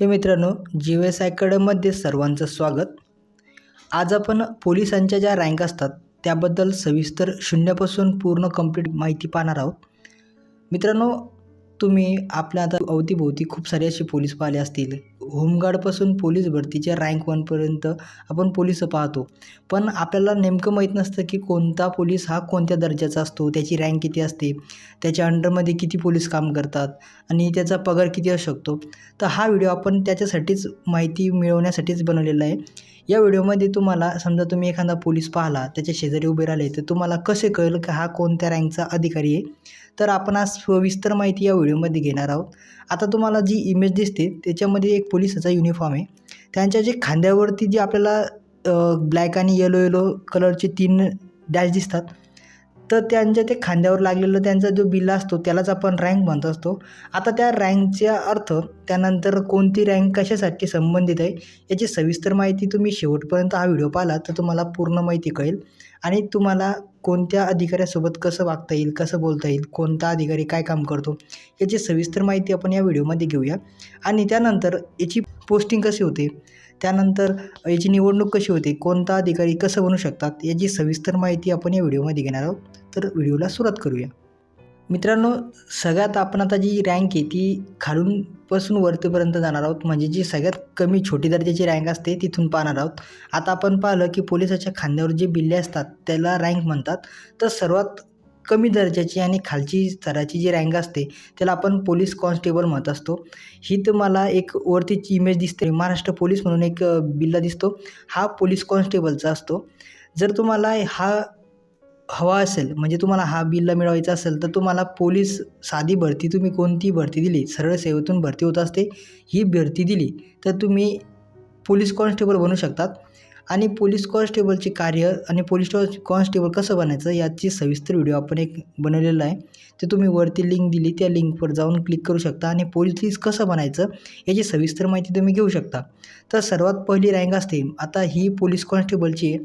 हे मित्रांनो G S अकॅडमीमध्ये सर्वांचं स्वागत. आज आपण पोलिसांच्या ज्या रँक असतात त्याबद्दल सविस्तर शून्यापासून पूर्ण कंप्लीट माहिती पाहणार आहोत. मित्रांनो तुम्ही आपल्या आता अवतीभोवती खूप सारे असे पोलीस पाहिले असतील. होमगार्डपासून पोलीस भरतीच्या रँक वनपर्यंत आपण पोलीस पाहतो. पण आपल्याला नेमकं माहीत नसतं की कोणता पोलीस हा कोणत्या दर्जाचा असतो त्याची रँक किती असते त्याच्या अंडरमध्ये किती पोलीस काम करतात आणि त्याचा पगार किती असू शकतो. तर हा व्हिडिओ आपण त्याच्यासाठीच माहिती मिळवण्यासाठीच बनवलेला आहे. या व्हिडिओमध्ये तुम्हाला समजा तुम्ही एखादा पोलीस पाहिला त्याच्या शेजारी उभे राहिले तर तुम्हाला कसे कळेल की हा कोणत्या रँकचा अधिकारी आहे? तर आपण आज सविस्तर माहिती या व्हिडिओमध्ये घेणार आहोत. आता तुम्हाला जी इमेज दिसते त्याच्यामध्ये एक पोलिसाचा युनिफॉर्म आहे. त्यांच्या जे खांद्यावरती जी आपल्याला ब्लॅक आणि येलो येलो कलरचे तीन डॅश दिसतात तर त्यांच्या ते खांद्यावर लागलेलं त्यांचा जो बिल्ला असतो त्यालाच आपण रँक म्हणत असतो. आता त्या रँकचा अर्थ त्यानंतर कोणती रँक कशासाठी संबंधित आहे याची सविस्तर माहिती तुम्ही शेवटपर्यंत हा व्हिडिओ पाहिला तर तुम्हाला पूर्ण माहिती कळेल. आणि तुम्हाला कोणत्या अधिकाऱ्यासोबत कसं वागता येईल कसं बोलता येईल कोणता अधिकारी काय काम करतो याची सविस्तर माहिती आपण या व्हिडिओमध्ये घेऊया. आणि त्यानंतर याची पोस्टिंग कशी होते? त्यानंतर याची निवडणूक कशी होते? कोणता अधिकारी कसं बनू शकतात? याची सविस्तर माहिती आपण या व्हिडिओमध्ये घेणार आहोत. तर व्हिडिओला सुरुवात करूया. मित्रांनो सगळ्यात आपण आता जी रँक आहे ती खालूनपासून वरतीपर्यंत जाणार आहोत. म्हणजे जी सगळ्यात कमी छोटी दर्जाची रँक असते तिथून पाहणार आहोत. आता आपण पाहिलं की पोलिसाच्या खांद्यावर जे बिल्ले असतात त्याला रँक म्हणतात. तर सर्वात कमी दर्जाची आणि खालची स्तराची जी रँक असते त्याला आपण पोलीस कॉन्स्टेबल म्हणत असतो. ही तुम्हाला एक वरतीची इमेज दिसते. महाराष्ट्र पोलीस म्हणून एक बिल्ला दिसतो. हा पोलीस कॉन्स्टेबलचा असतो. जर तुम्हाला हा हवा असेल म्हणजे तुम्हाला हा बिल्ला मिळवायचा असेल तर तुम्हाला पोलीस साधी भरती तुम्ही कोणती भरती दिली? सरळ सेवेतून भरती होत असते. ही भरती दिली तर तुम्ही पोलीस कॉन्स्टेबल बनू शकतात. आणि पोलीस कॉन्स्टेबलचे कार्य आणि पोलीस कॉन्स्टेबल कसं बनायचं याची सविस्तर व्हिडिओ आपण एक बनवलेला आहे. ते तुम्ही वरती लिंक दिली त्या लिंकवर जाऊन क्लिक करू शकता आणि पोलीस कसं बनायचं याची सविस्तर माहिती तुम्ही घेऊ शकता. तर सर्वात पहिली रँक असते. आता ही पोलीस कॉन्स्टेबलची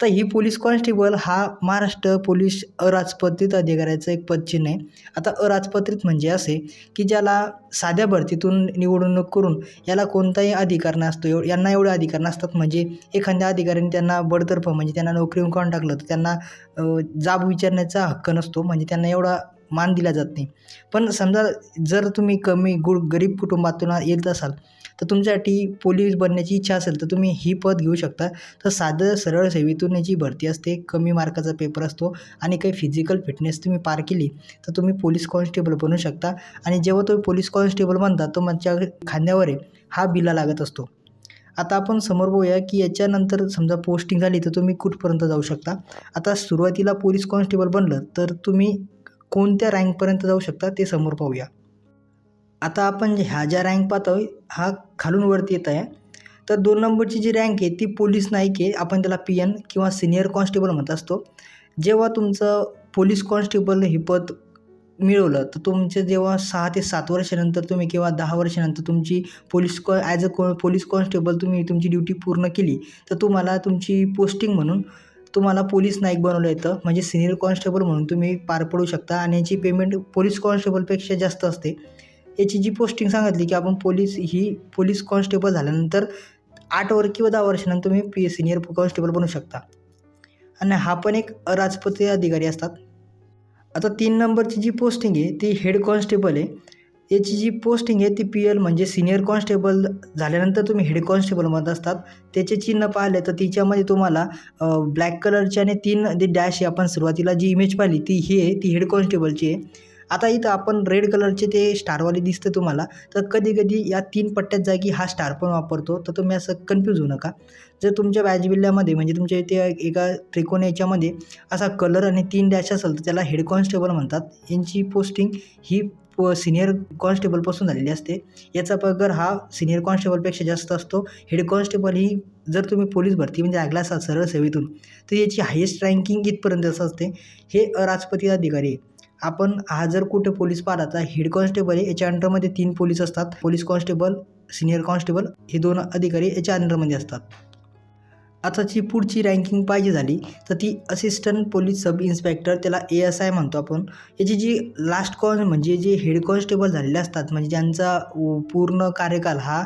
तर आता ही पोलीस कॉन्स्टेबल हा महाराष्ट्र पोलीस अराजपत्रित अधिकाऱ्याचं एक पदचिन्ह आहे. आता अराजपत्रित म्हणजे असे की ज्याला साध्या भरतीतून निवडणूक करून याला कोणताही अधिकार नसतो एव यांना एवढे अधिकार नसतात. म्हणजे एखाद्या अधिकाऱ्याने त्यांना बडतर्फ म्हणजे त्यांना नोकरीहून काढून टाकलं तर त्यांना जाब विचारण्याचा हक्क नसतो. म्हणजे त्यांना एवढा मान दिला जात नाही. पण समजा जर तुम्ही कमी गुड गरीब कुटुंबातून येत असाल तर तुमच्यासाठी पोलीस बनण्याची इच्छा असेल तर तुम्ही ही पद घेऊ शकता. तर साधं सरळ सेवेतून याची भरती असते कमी मार्काचा पेपर असतो आणि काही फिजिकल फिटनेस तुम्ही पार केली तर तुम्ही पोलीस कॉन्स्टेबल बनू शकता. आणि जेव्हा तुम्ही पोलीस कॉन्स्टेबल बनता तो माझ्या खांद्यावर आहे हा बिला लागत असतो. आता आपण समोर बघूया की याच्यानंतर समजा पोस्टिंग झाली तर तुम्ही कुठपर्यंत जाऊ शकता? आता सुरुवातीला पोलीस कॉन्स्टेबल बनलं तर तुम्ही कोणत्या रँकपर्यंत जाऊ शकता ते समोर पाहूया. आता आपण ह्या ज्या रँक पाहतो हा खालून वरती येत आहे. तर दोन नंबरची जी रँक आहे ती पोलीस नाईक आहे. आपण त्याला पी एन किंवा सिनियर कॉन्स्टेबल म्हणत असतो. जेव्हा तुमचं पोलीस कॉन्स्टेबल हे पद मिळवलं तर तुमचं जेव्हा सहा ते सात वर्षानंतर तुम्ही किंवा दहा वर्षानंतर तुमची पोलीस कॉ ॲज अ को पोलीस कॉन्स्टेबल तुम्ही तुमची ड्युटी पूर्ण केली तर तुम्हाला तुमची पोस्टिंग म्हणून तुम्हाला पोलीस नाईक बनवलं येतं. म्हणजे सिनियर कॉन्स्टेबल म्हणून तुम्ही पार पडू शकता आणि याची पेमेंट पोलीस कॉन्स्टेबलपेक्षा जास्त असते. याची जी पोस्टिंग सांगितली की आपण पोलीस ही पोलीस कॉन्स्टेबल झाल्यानंतर आठ वर किंवा दहा वर्षानंतर तुम्ही पी सिनियर कॉन्स्टेबल बनू शकता. आणि हा पण एक अराजपत्रीय अधिकारी असतात. आता तीन नंबरची जी पोस्टिंग आहे ती हेड कॉन्स्टेबल आहे. याची जी पोस्टिंग आहे ती पी एल म्हणजे सिनियर कॉन्स्टेबल झाल्यानंतर तुम्ही हेड कॉन्स्टेबलमध्ये असतात. त्याचे चिन्ह पाहिले तर तिच्यामध्ये तुम्हाला ब्लॅक कलरची आणि तीन जे डॅश आहे आपण सुरुवातीला जी इमेज पाहिली ती ही आहे ती हेड कॉन्स्टेबलची आहे. आता इथं आपण रेड कलरचे ते स्टारवाले दिसतं तुम्हाला. तर कधी कधी या तीन पट्ट्यात जागी हा स्टार पण वापरतो तर तुम्ही असं कन्फ्यूज होऊ नका. जर तुमच्या बॅजबिल्ल्यामध्ये म्हणजे तुमच्या इथे एका त्रिकोण याच्यामध्ये असा कलर आणि तीन डॅश असेल तर त्याला हेड कॉन्स्टेबल म्हणतात. यांची पोस्टिंग ही प सिनियर कॉन्स्टेबलपासून झालेली असते. याचा पगार हा सिनियर कॉन्स्टेबलपेक्षा जास्त असतो. हेड कॉन्स्टेबल ही जर तुम्ही पोलीस भरती म्हणजे लागला असाल सरळ सेवेतून तर याची हायेस्ट रँकिंग इथपर्यंत असं असते. हे अराजपती अधिकारी आहे आपण हा जर कुठे पोलीस पाहिला तर हेड कॉन्स्टेबल आहे याच्या अंडरमध्ये तीन पोलीस असतात. पोलीस कॉन्स्टेबल सिनियर कॉन्स्टेबल हे दोन अधिकारी याच्या अंडरमध्ये असतात. आता जी पुढची रँकिंग पाहिजे झाली तर ती असिस्टंट पोलीस सब इन्स्पेक्टर त्याला ए एस आय म्हणतो आपण. याची जी लास्ट कॉन म्हणजे जे हेड कॉन्स्टेबल झालेले असतात म्हणजे ज्यांचा पूर्ण कार्यकाल हा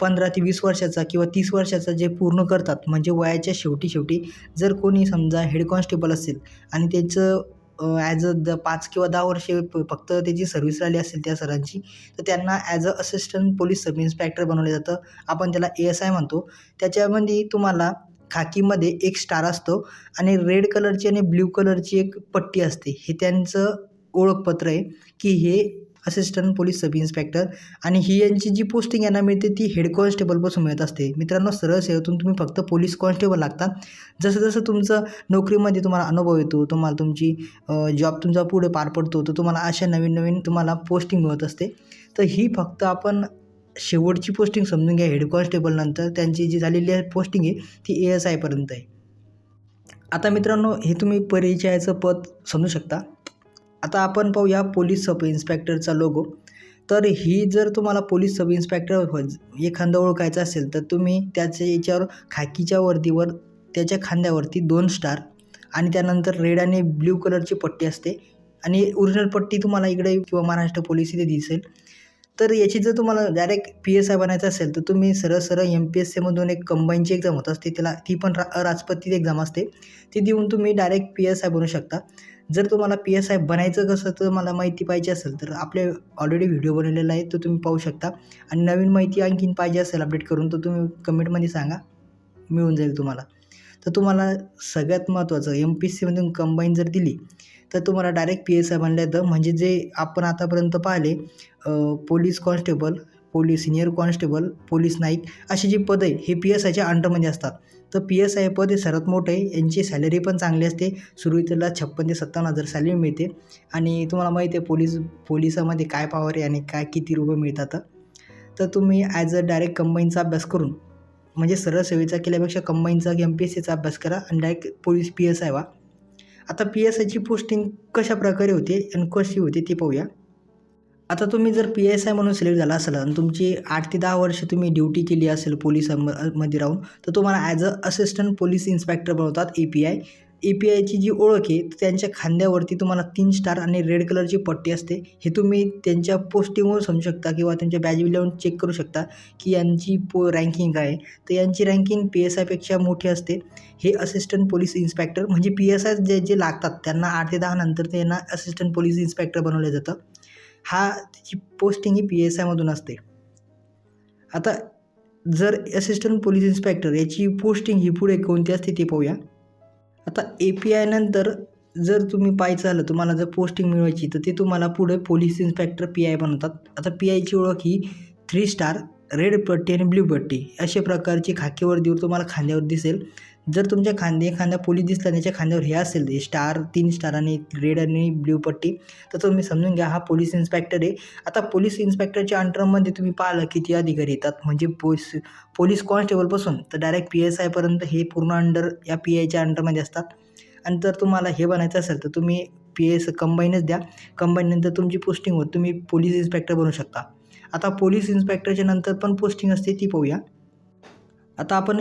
पंधरा ते वीस वर्षाचा किंवा तीस वर्षाचा जे पूर्ण करतात म्हणजे वयाच्या शेवटी शेवटी जर कोणी समजा हेड कॉन्स्टेबल असेल आणि त्याचं ॲज अ द पाच किंवा दहा वर्षे प- फक्त त्याची सर्व्हिस राहिली असेल त्या सरांची तर त्यांना as a assistant police sub inspector बनवलं जातं. आपण त्याला ए एस आय म्हणतो. त्याच्यामध्ये तुम्हाला खाकीमध्ये एक स्टार असतो आणि रेड कलरची आणि ब्ल्यू कलरची एक पट्टी असते. हे त्यांचं ओळखपत्र आहे की हे असिस्टंट पोलीस सब इन्स्पेक्टर आणि ही यांची जी पोस्टिंग यांना मिळते ती हेड कॉन्स्टेबलपासून मिळत असते. मित्रांनो सरळ सेवेतून तुम्ही फक्त पोलीस कॉन्स्टेबल लागतात जसं जसं तुमचं नोकरीमध्ये तुम्हाला अनुभव येतो तुम्हाला तुमची जॉब तुमचा पुढे पार पडतो तर तुम्हाला अशा नवीन नवीन तुम्हाला पोस्टिंग मिळत असते. तर ही फक्त आपण शेवटची पोस्टिंग समजून घ्या हेड कॉन्स्टेबल नंतर त्यांची जी झालेली आहे पोस्टिंग आहे ती ए एस आयपर्यंत आहे. आता मित्रांनो हे तुम्ही परिचयाचं पद समजू शकता. आता आपण पाहूया पोलीस सब इन्स्पेक्टरचा लोगो तर ही जर तुम्हाला पोलीस सब इन्स्पेक्टर एखादं ओळखायचं असेल तर तुम्ही त्याच्या याच्यावर खाकीच्या वर्दीवर त्याच्या खांद्यावरती दोन स्टार आणि त्यानंतर रेड आणि ब्ल्यू कलरची पट्टी असते. आणि ओरिजिनल पट्टी तुम्हाला इकडे किंवा महाराष्ट्र पोलीस इथे दिसेल. तर याची जर तुम्हाला डायरेक्ट पी एस आय बनायचं असेल तर तुम्ही सरळ सरळ एम पी एस सीमधून एक कंबाईनची एक्झाम होत असते. त्याला ती पण रा राजपत्रित एक्झाम असते. ती देऊन तुम्ही डायरेक्ट पी एस आय बनू शकता. जर तुम्हाला पी एस आय बनायचं कसं तर मला माहिती पाहिजे असेल तर आपले ऑलरेडी व्हिडिओ बनवलेला आहे तो तुम्ही पाहू शकता. आणि नवीन माहिती आणखीन पाहिजे असेल अपडेट करून तर तुम्ही कमेंटमध्ये सांगा. मिळून जाईल तुम्हाला. तर तुम्हाला सगळ्यात महत्त्वाचं एम पी एस सीमधून कंबाईन जर दिली तर तुम्हाला डायरेक्ट पी एस आय बनलं येतं. म्हणजे जे आपण आतापर्यंत पाहिले police constable police senior constable police Naik अशी जी पदं आहे हे पी एस आयच्या अंडरमध्ये असतात. तर पी एस आय पद हे सर्वात मोठं आहे यांची सॅलरी पण चांगली असते. सुरुवातीला छप्पन ते सत्तावन्न हजार सॅलरी मिळते. आणि तुम्हाला माहिती आहे पोलीस पोलिसामध्ये काय पॉवर आहे आणि काय किती रुपये मिळतात. तर तुम्ही ॲज अ डायरेक्ट कंबाईनचा अभ्यास करून म्हणजे सरळ सेवेचा केल्यापेक्षा कंबाईनचा एम पी एस सीचा अभ्यास करा आणि direct police P S I व्हा. आता पी एस आयची पोस्टिंग कशा प्रकारे होते आणि कशी होते ते पाहूया. आता तुम्ही जर पी एस आय म्हणून सिलेक्ट झाला असाल आणि तुमची आठ ते दहा वर्ष तुम्ही ड्युटी केली असेल पोलिसांमध्ये राहून तर तुम्हाला as a assistant police inspector बनवतात A P I A P आयची जी ओळख आहे तर त्यांच्या खांद्यावरती तुम्हाला तीन स्टार आणि रेड कलरची पट्टी असते. हे तुम्ही त्यांच्या पोस्टिंगवर समजू शकता किंवा त्यांच्या बॅज लावून चेक करू शकता की यांची पो रँकिंग काय आहे. तर यांची रँकिंग पी एस आयपेक्षा मोठी असते. हे असिस्टंट पोलीस इन्स्पेक्टर म्हणजे पी एस आय जे जे लागतात त्यांना आठ ते दहा नंतर त्यांना असिस्टंट पोलीस इन्स्पेक्टर बनवलं जातं. हा त्याची पोस्टिंग ही पी एस आयमधून असते. आता जर असिस्टंट पोलीस इन्स्पेक्टर याची पोस्टिंग ही पुढे कोणती असते ते पाहूया? आता ए पी आय नंतर जर तुम्ही पाहायचं झालं तुम्हाला जर पोस्टिंग मिळवायची तर ते तुम्हाला पुढे पोलीस इन्स्पेक्टर पी आय बनवतात. आता पी आयची ओळख ही थ्री स्टार रेड पट्टी आणि ब्ल्यू पट्टी अशा प्रकारची खाकीवर्दीवर तुम्हाला खांद्यावर दिसेल. जर तुमच्या खांदे एखाद्या पोलीस दिसला त्याच्या खांद्यावर हे असेल हे स्टार तीन स्टार आणि रेड आणि ब्ल्यू पट्टी तर तुम्ही समजून घ्या हा पोलीस इन्स्पेक्टर आहे. आता पोलीस इन्स्पेक्टरच्या अंडरमध्ये तुम्ही पाहिलं किती अधिकारी येतात. म्हणजे पोलीस पोलीस कॉन्स्टेबलपासून तर डायरेक्ट पी एस आयपर्यंत हे पूर्ण अंडर या पी आयच्या अंडरमध्ये असतात. आणि जर तुम्हाला हे बनायचं असेल तर तुम्ही पी एस कंबाईनच द्या. कंबाईननंतर तुमची पोस्टिंग होत तुम्ही पोलीस इन्स्पेक्टर बनू शकता. आता पोलीस इन्स्पेक्टरच्या नंतर पण पोस्टिंग असते ती पाहूया. आता आपण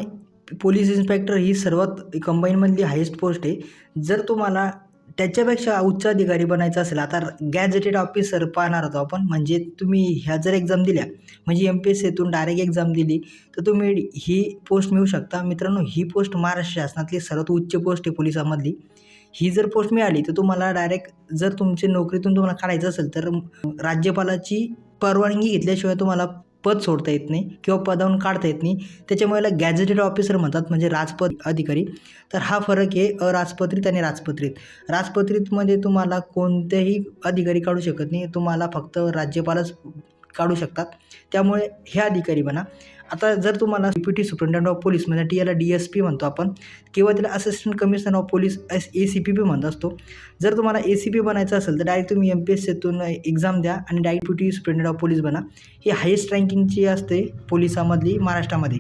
पोलीस इन्स्पेक्टर ही सर्वात कंबाईनमधली हायेस्ट पोस्ट आहे. जर तुम्हाला त्याच्यापेक्षा उच्च अधिकारी बनायचं असेल आता गॅजेटेड ऑफिसर पाहणार होतो आपण म्हणजे तुम्ही ह्या जर एक्झाम दिल्या म्हणजे एम पी एस सीतून डायरेक्ट एक्झाम दिली तर तुम्ही ही पोस्ट मिळू शकता. मित्रांनो ही पोस्ट महाराष्ट्र शासनातली सर्वात उच्च पोस्ट आहे पोलिसामधली. ही जर पोस्ट मिळाली तर तुम्हाला डायरेक्ट जर तुमची नोकरीतून तुम्हाला काढायचं असेल तर राज्यपालाची परवानगी घेतल्याशिवाय तुम्हाला पद सोडता येत नाही किंवा पदावरून काढता येत नाही. त्याच्यामुळे याला गॅजेटेड ऑफिसर म्हणतात म्हणजे राजपद अधिकारी. तर हा फरक आहे अराजपत्रित आणि राजपत्रित. राजपत्रितमध्ये तुम्हाला कोणतेही अधिकारी काढू शकत नाही. तुम्हाला फक्त राज्यपालच काढू शकतात. त्यामुळे हे अधिकारी बना आता जर तुम्हाला डिप्युटी सुप्रिटेंडंट ऑफ पोलीस म्हणजे टी याला डी एस पी म्हणतो आपण किंवा त्याला assistant commissioner of police S A C P P म्हणत असतो. जर तुम्हाला ए सी पी बनायचं असेल तर डायरेक्ट तुम्ही एम पी एस सीतून एक्झाम द्या आणि direct deputy superintendent of police बना. ही हायेस्ट रँकिंगची असते पोलिसामधली महाराष्ट्रामध्ये.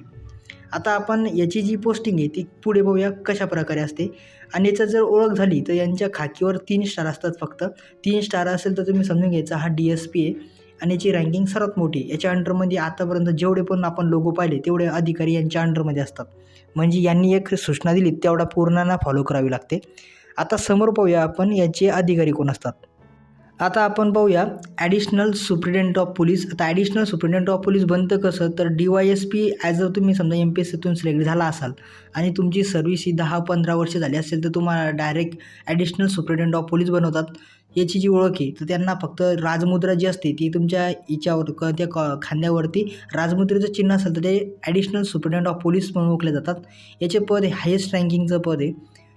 आता आपण याची जी पोस्टिंग आहे ती पुढे बघूया कशा प्रकारे असते. आणि याचा जर ओळख झाली तर यांच्या खाकीवर तीन स्टार असतात फक्त. तीन स्टार असेल तर तुम्ही समजून घ्यायचा हा डी एस पी आहे. आणि याची रँकिंग सर्वात मोठी याच्या अंडरमध्ये आतापर्यंत जेवढे पण आपण लोगो पाहिले तेवढे अधिकारी यांच्या अंडरमध्ये असतात. म्हणजे यांनी एक सूचना दिली तेवढा पूर्णांना फॉलो करावी लागते. आता समोर पाहूया आपण याचे अधिकारी कोण असतात. आता आपण पाहूया ॲडिशनल सुप्रिटेंडंट ऑफ पोलीस आता ॲडिशनल सुप्रिटेंडंट ऑफ पोलीस बनतं कसं? तर D Y S P as a तुम्ही समजा एम पी एस सीतून सिलेक्ट झाला असाल आणि तुमची सर्व्हिस ही दहा पंधरा वर्ष झाली असेल तर तुम्हाला direct additional superintendent of police बनवतात. याची जी ओळख आहे तर त्यांना फक्त राजमुद्रा जी असते ती तुमच्या हिच्यावर क त्या क खांद्यावरती राजमुद्रेचं चिन्ह असेल तर ते ॲडिशनल सुप्रिटेंडंट ऑफ पोलीस म्हणून ओळखले जातात. याचे पद हे हायेस्ट रँकिंगचं पद आहे.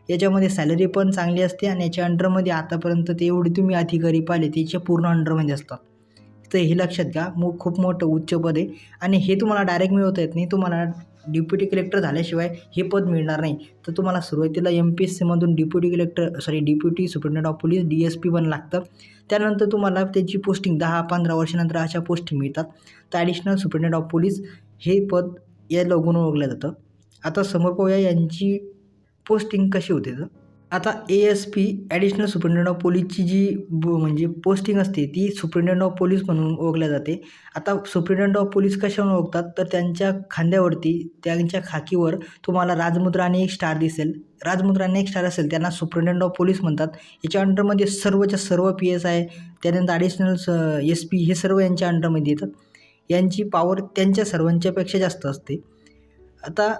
याच्यामध्ये सॅलरी पण चांगली असते आणि याच्या अंडरमध्ये आतापर्यंत ते एवढे तुम्ही अधिकारी पाहिले त्याच्या पूर्ण अंडरमध्ये असतात. तर हे लक्षात घ्या मो खूप मोठं उच्च पद आहे. आणि हे तुम्हाला डायरेक्ट मिळवता येत नाही तुम्हाला डिप्युटी कलेक्टर झाल्याशिवाय हे पद मिळणार नाही. तर तुम्हाला सुरुवातीला M P S सीमधून deputy collector sorry deputy superintendent of police D S P पण लागतं. त्यानंतर तुम्हाला त्याची पोस्टिंग दहा पंधरा वर्षानंतर अशा पोस्टिंग मिळतात. तर ॲडिशनल सुप्रिटेंडंट ऑफ पोलीस हे पद या लोगून ओळखलं जातं. आता समोर पाहूया यांची पोस्टिंग कशी होते तर. आता A S P additional superintendent of पोलीसची जी ब म्हणजे पोस्टिंग असते ती सुप्रिटेंडंट ऑफ पोलीस म्हणून ओळखल्या जाते. आता सुप्रिटेंडंट ऑफ पोलीस कशावर ओळखतात? तर त्यांच्या खांद्यावरती त्यांच्या खाकीवर तुम्हाला राजमुद्रा आणि एक स्टार दिसेल. राजमुद्रा आणि एक स्टार असेल त्यांना सुप्रिटेंडंट ऑफ पोलीस म्हणतात. याच्या अंडरमध्ये सर्वच्या सर्व पी एस आय त्यानंतर ॲडिशनल स एस पी हे सर्व यांच्या अंडरमध्ये येतात. यांची पॉवर त्यांच्या सर्वांच्यापेक्षा जास्त असते. आता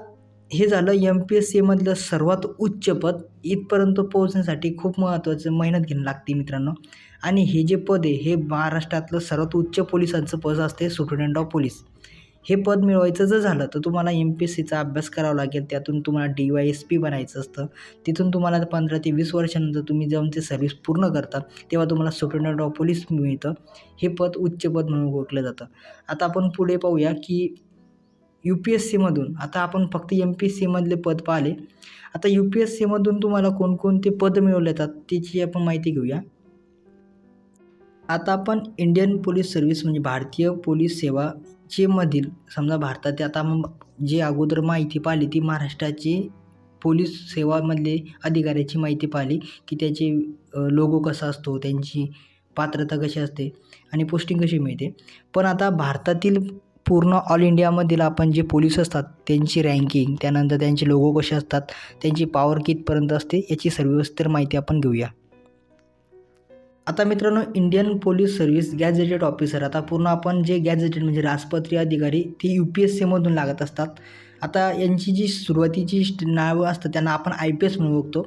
हे झालं एम पी एस सीमधलं सर्वात उच्च पद. इथपर्यंत पोहोचण्यासाठी खूप महत्त्वाचं मेहनत घेणं लागते मित्रांनो. आणि हे जे पद आहे हे महाराष्ट्रातलं सर्वात उच्च पोलिसांचं पद असते सुप्रिटेंडंट ऑफ पोलीस हे पद मिळवायचं जर झालं तर तुम्हाला एम पी एस सीचा अभ्यास करावा लागेल. त्यातून तुम्हाला डी वाय एस पी बनायचं असतं. तिथून तुम्हाला पंधरा ते वीस वर्षानंतर तुम्ही जाऊन ते सर्व्हिस पूर्ण करता तेव्हा तुम्हाला सुप्रिटेंडंट ऑफ पोलीस मिळतं. हे पद उच्च पद म्हणून ओळखलं जातं. आता आपण पुढे पाहूया की यू पी एस सीमधून आता आपण फक्त एम पी एस सीमधले पद पाहिले. आता यू पी एस सीमधून तुम्हाला कोणकोणते पद मिळवले जातात त्याची आपण माहिती घेऊया. आता आपण इंडियन पोलीस सर्व्हिस म्हणजे भारतीय पोलीस सेवा जे मधील समजा भारतात आता मग जे अगोदर माहिती पाहिली ती महाराष्ट्राची पोलीस सेवामधले अधिकाऱ्याची माहिती पाहिली की त्याचे लोगो कसा असतो त्यांची पात्रता कशी असते आणि पोस्टिंग कशी मिळते. पण आता भारतातील पूर्ण ऑल इंडियामधील आपण जे पोलीस असतात त्यांची रँकिंग त्यानंतर त्यांचे लोगो कसे असतात त्यांची पॉवर कितपर्यंत असते याची सविस्तर माहिती आपण घेऊया. आता मित्रांनो Indian police service gazetted officer आता पूर्ण आपण जे गॅजेटेड म्हणजे राजपत्रीय अधिकारी ते यू पी एस सीमधून लागत असतात. आता यांची जी सुरुवातीची नावं असतात त्यांना आपण आय पी एस म्हणून बघतो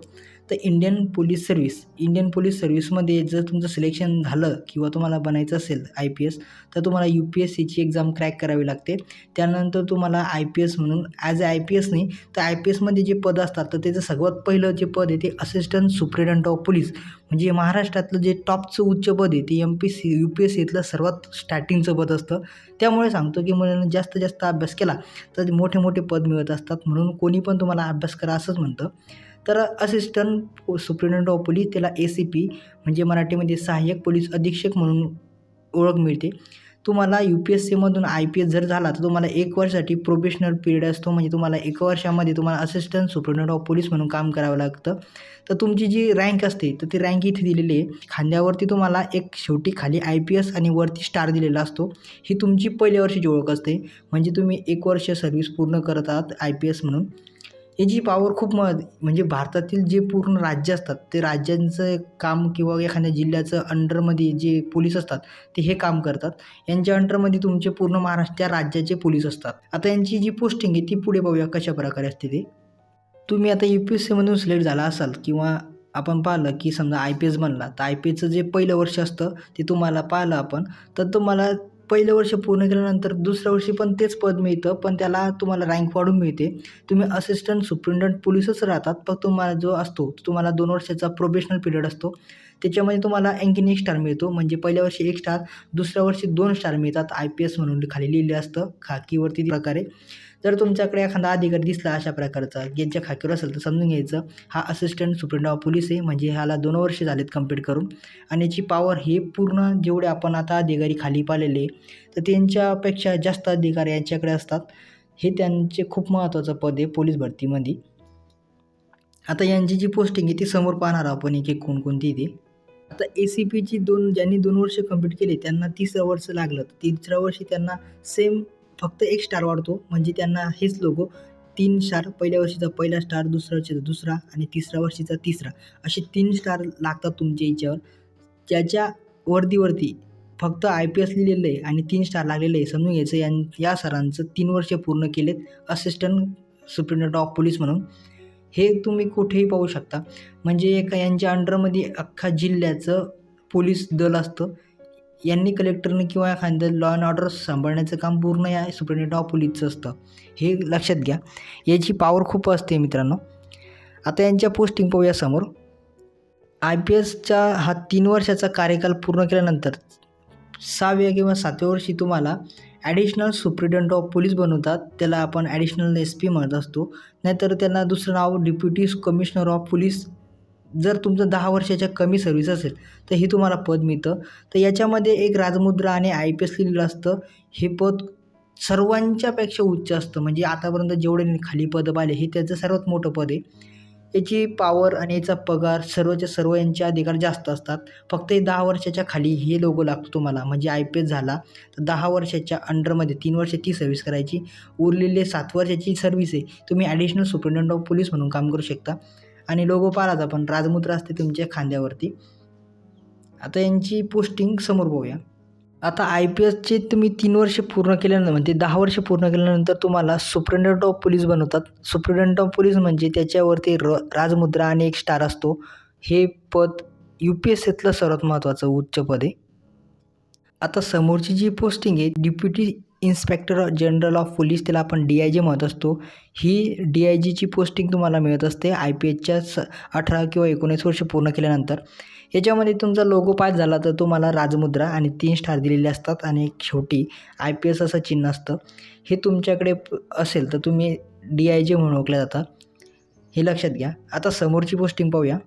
तर Indian police service Indian police सर्व्हिसमध्ये जर तुमचं सिलेक्शन झालं किंवा तुम्हाला बनायचं असेल आय पी एस तर तुम्हाला यू पी एस सीची एक्झाम क्रॅक करावी लागते. त्यानंतर तुम्हाला आय पी एस म्हणून as a I P S नाही तर आय पी एसमध्ये जे पद असतात तर त्याचं सर्वात पहिलं जे पद आहे ते असिस्टंट सुप्रिटेंडंट ऑफ पोलीस म्हणजे महाराष्ट्रातलं जे टॉपचं उच्च पद आहे ते M P C U P S सीतलं सर्वात स्टार्टिंगचं पद असतं. त्यामुळे सांगतो की मुलांना जास्तीत जास्त अभ्यास केला तर मोठे मोठे पद मिळत असतात. म्हणून कोणी पण तुम्हाला अभ्यास करा असंच म्हणतं. तर असिस्टंट सुप्रिटेंडंट ऑफ पोलीस त्याला ए सी पी म्हणजे मराठीमध्ये सहाय्यक पोलीस अधीक्षक म्हणून ओळख मिळते. तुम्हाला यू पी एस सीमधून आय पी एस जर झाला तर तुम्हाला एक वर्षासाठी प्रोफेशनल पिरियड असतो. म्हणजे तुम्हाला एक वर्षामध्ये तुम्हाला असिस्टंट सुप्रिटेंडंट ऑफ पोलीस म्हणून काम करावं लागतं. तर तुमची जी रँक असते तर ती रँक इथे दिलेली आहे. खांद्यावरती तुम्हाला एक शेवटी खाली आय पी एस आणि वरती स्टार दिलेला असतो. ही तुमची पहिल्या वर्षाची ओळख असते. म्हणजे तुम्ही एक वर्ष सर्व्हिस पूर्ण करत आहात आय पी एस म्हणून. याची पॉवर खूप म म्हणजे भारतातील जे पूर्ण राज्य असतात ते राज्यांचं काम किंवा एखाद्या जिल्ह्याचं अंडरमध्ये जे पोलीस असतात ते हे काम करतात. यांच्या अंडरमध्ये तुमचे पूर्ण महाराष्ट्र त्या राज्याचे पोलीस असतात. आता यांची जी पोस्टिंग आहे ती पुढे पाहूया कशा प्रकारे असते ते. तुम्ही आता यू पी एस सीमधून सिलेक्ट झाला असाल किंवा आपण पाहिलं की समजा आय पी एस बनला तर आय पी एसचं जे पहिलं वर्ष असतं ते तुम्हाला पाहिलं आपण तर तुम्हाला पहिलं वर्ष पूर्ण केल्यानंतर दुसऱ्या वर्षी पण तेच पद मिळतं पण त्याला तुम्हाला रँक वाढून मिळते. तुम्ही असिस्टंट सुप्रिंटेंडंट पोलीसच राहतात पण तुम्हाला जो असतो तुम्हाला दोन वर्षाचा प्रोबेशनल पिरियड असतो. त्याच्यामध्ये तुम्हाला आणखीन एक स्टार मिळतो म्हणजे पहिल्या वर्षी एक स्टार दुसऱ्या वर्षी दोन स्टार मिळतात. आय पी एस म्हणून खाली लिहिलं असतं खाकीवरती प्रकारे. जर तुमच्याकडे एखादा अधिकारी दिसला अशा प्रकारचा ज्यांच्या खाकीवर असेल तर समजून घ्यायचं. हा असिस्टंट सुप्रिटेंडंट ऑफ पोलीस आहे. म्हणजे ह्याला दोन वर्ष झालेत कंप्लीट करून. आणि याची पॉवर हे पूर्ण जेवढे आपण आता अधिकारी खाली पाहिलेले तर त्यांच्यापेक्षा जास्त अधिकारी यांच्याकडे असतात. हे त्यांचे खूप महत्त्वाचं पद आहे पोलीस भरतीमध्ये. आता यांची जी पोस्टिंग आहे ती समोर पाहणार आपण एक एक कोणकोणती ती. आता ए सी पीची दोन ज्यांनी दोन वर्ष कंप्लीट केले त्यांना तिसरं वर्ष लागलं. तर तिसऱ्या वर्षी त्यांना सेम फक्त एक स्टार वाढतो. म्हणजे त्यांना हेच लोगो तीन स्टार पहिल्या वर्षीचा पहिला स्टार दुसऱ्या वर्षीचा दुसरा आणि तिसऱ्या वर्षीचा तिसरा. असे तीन स्टार लागतात तुमच्या याच्यावर. ज्याच्या वर्दीवरती फक्त आय पी एस लिहिलेलं आहे आणि तीन स्टार लागलेलं आहे. समजून घ्यायचं या या सरांचं तीन वर्ष पूर्ण केलेत. असिस्टंट सुप्रिंटेंडंट ऑफ पोलीस म्हणून. हे तुम्ही कुठेही पाहू शकता. म्हणजे एका यांच्या अंडरमध्ये अख्खा जिल्ह्याचं पोलीस दल असतं. यांनी कलेक्टरने किंवा एखाद्या लॉ अँड ऑर्डर सांभाळण्याचं काम पूर्ण या सुप्रिंटेंडंट ऑफ पोलीसचं असतं. हे लक्षात घ्या. याची पॉवर खूप असते मित्रांनो. आता यांच्या पोस्टिंग पाहूया समोर. आय पी एसचा हा तीन वर्षाचा कार्यकाल पूर्ण केल्यानंतर सहाव्या किंवा सातव्या वर्षी तुम्हाला ॲडिशनल सुप्रिटेंडंट ऑफ पोलीस बनवतात. त्याला आपण ॲडिशनल एस पी म्हणत असतो. नाहीतर त्यांना दुसरं नाव डिप्युटी कमिशनर ऑफ पोलीस जर तुमचं दहा वर्षाच्या कमी सर्व्हिस असेल तर हे तुम्हाला पद मिळतं. तर याच्यामध्ये एक राजमुद्रा आणि आय पी एस लिहिलेलं असतं. हे पद सर्वांच्यापेक्षा उच्च असतं. म्हणजे आतापर्यंत जेवढे खाली पद पाहिले हे त्याचं सर्वात मोठं पद आहे. याची पॉवर आणि याचा पगार सर्वच्या सर्व यांचे अधिकार जास्त असतात. फक्त हे दहा वर्षाच्या खाली हे लोगो लागतो तुम्हाला. म्हणजे आय पी एस झाला तर दहा वर्षाच्या अंडरमध्ये तीन वर्ष ती सर्व्हिस करायची. उरलेले सात वर्षाची सर्व्हिस आहे. तुम्ही ॲडिशनल सुप्रिटेंडंट ऑफ पोलीस म्हणून काम करू शकता. आणि लोगोपालाचा पण राजमुद्रा असते तुमच्या खांद्यावरती. आता यांची पोस्टिंग समोर बघूया. आता आय पी एसचे तुम्ही तीन वर्ष पूर्ण केल्यानंतर म्हणजे दहा वर्ष पूर्ण केल्यानंतर तुम्हाला सुप्रिटेंडंट ऑफ पोलीस बनवतात. सुप्रिटेंडंट ऑफ पोलीस म्हणजे त्याच्यावरती र राजमुद्रा आणि एक स्टार असतो. हे पद यू पी एस सीतलं सर्वात महत्त्वाचं उच्च पद आहे. आता समोरची जी पोस्टिंग आहे deputy inspector general of police त्याला आपण डी आय जी म्हणत असतो. ही डी आय जीची पोस्टिंग तुम्हाला मिळत असते आय पी एचच्या स अठरा किंवा एकोणीस वर्ष पूर्ण केल्यानंतर. याच्यामध्ये तुमचा लोगो पास झाला तर तुम्हाला राजमुद्रा आणि तीन स्टार दिलेले असतात आणि एक छोटी आय पी एस असं चिन्ह असतं. हे तुमच्याकडे असेल तर तुम्ही डी आय जी म्हणून ओळखल्या जाता. हे लक्षात घ्या. आता समोरची पोस्टिंग पाहूया.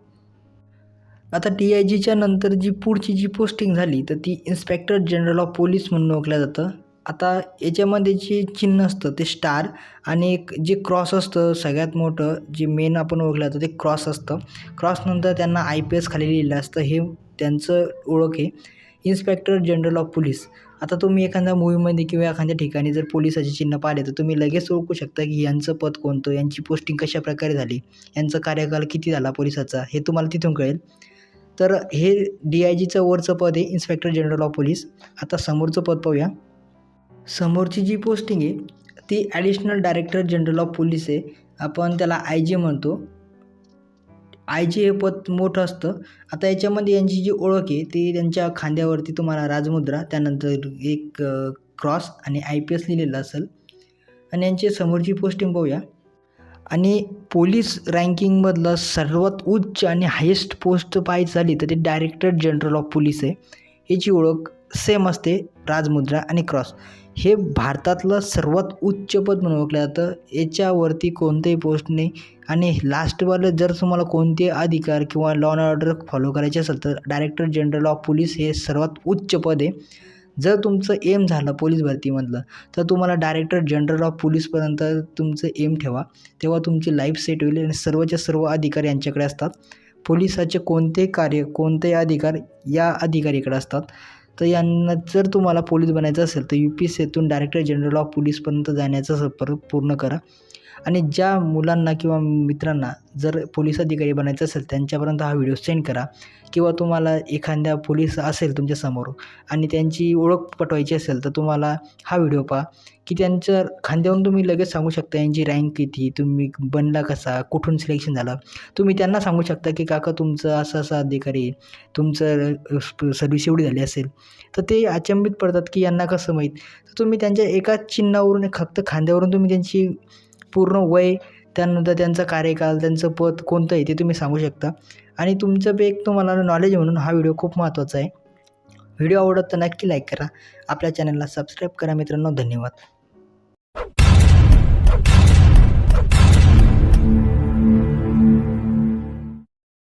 आता डी आय जीच्या नंतर जी पुढची जी पोस्टिंग झाली तर ती इन्स्पेक्टर जनरल ऑफ पोलीस म्हणून ओळखलं जातं. आता याच्यामध्ये जे चिन्ह असतं ते स्टार आणि एक जे क्रॉस असतं सगळ्यात मोठं जे मेन आपण ओळखलं जातं ते क्रॉस असतं. क्रॉसनंतर त्यांना आय पी एस खाली लिहिलं असतं. हे त्यांचं ओळख आहे. इन्स्पेक्टर जनरल ऑफ पोलीस आता तुम्ही एखाद्या मूवीमध्ये किंवा एखाद्या ठिकाणी जर पोलिसाचे चिन्ह पाहिले तर तुम्ही लगेच ओळखू शकता की यांचं पद कोणतं यांची पोस्टिंग कशा प्रकारे झाली यांचा कार्यकाल किती झाला पोलिसाचा हे तुम्हाला तिथून कळेल. तर हे डी आय जीचं वरचं पद आहे इन्स्पेक्टर जनरल ऑफ पोलीस आता समोरचं पद पाहूया. समोरची जी पोस्टिंग आहे ती additional director general of police आहे. आपण त्याला आय जी म्हणतो. आय जी हे पद मोठं असतं. आता याच्यामध्ये यांची जी ओळख आहे ती त्यांच्या खांद्यावरती तुम्हाला राजमुद्रा त्यानंतर एक क्रॉस आणि आय पी एस लिहिलेलं असेल. आणि यांची समोरची पोस्टिंग पाहूया. आणि पोलीस रँकिंगमधलं सर्वात उच्च आणि हायेस्ट पोस्ट पाहायची झाली तर ते डायरेक्टर जनरल ऑफ पोलीस आहे. याची ओळख सेम असते राजमुद्रा आणि क्रॉस हे भारतातलं सर्वात उच्च पद म्हणून ओळखलं जातं. याच्यावरती कोणतंही पोस्ट नाही. आणि लास्टवालं जर तुम्हाला कोणते अधिकार किंवा लॉ अँड ऑर्डर फॉलो करायचे असेल तर डायरेक्टर जनरल ऑफ पोलीस हे सर्वात उच्च पद आहे. जर तुमचं एम झालं पोलीस भरतीमधलं तर तुम्हाला डायरेक्टर जनरल ऑफ पोलीसपर्यंत तुमचं एम ठेवा. तेव्हा तुमची लाईफ सेट होईल आणि सर्वच्या सर्व अधिकार यांच्याकडे असतात. पोलिसाचे कोणते कार्य कोणतेही अधिकार या अधिकारीकडे असतात. तर यांना जर तुम्हाला पोलीस बनायचं असेल तर यू पी सीतून डायरेक्टर जनरल ऑफ पोलीसपर्यंत जाण्याचा सफर पूर्ण करा. आणि ज्या मुलांना किंवा मित्रांना जर पोलीस अधिकारी बनायचं असेल त्यांच्यापर्यंत हा व्हिडिओ सेंड करा. किंवा तुम्हाला एखाद्या पोलीस असेल तुमच्यासमोर आणि त्यांची ओळख पटवायची असेल तर तुम्हाला हा व्हिडिओ पहा. की त्यांच्या खांद्यावरून तुम्ही लगेच सांगू शकता यांची रँक किती तुम्ही बनला कसा कुठून सिलेक्शन झालं. तुम्ही त्यांना सांगू शकता की काका तुमचं असं असं अधिकारी तुमचं सर्व्हिस एवढी झाली असेल. तर ते अचंबित पडतात की यांना कसं माहीत? तर तुम्ही त्यांच्या एका चिन्हावरून फक्त खांद्यावरून तुम्ही त्यांची पूर्ण वय त्यानंतर त्यांचा कार्यकाल त्यांचं पद कोणतं आहे ते तुम्ही सांगू शकता. आणि तुमचं बी एक तुम्हाला नॉलेज म्हणून हा व्हिडिओ खूप महत्त्वाचा आहे. व्हिडिओ आवडत तर नक्की लाईक करा. आपल्या चॅनलला सबस्क्राईब करा मित्रांनो. धन्यवाद.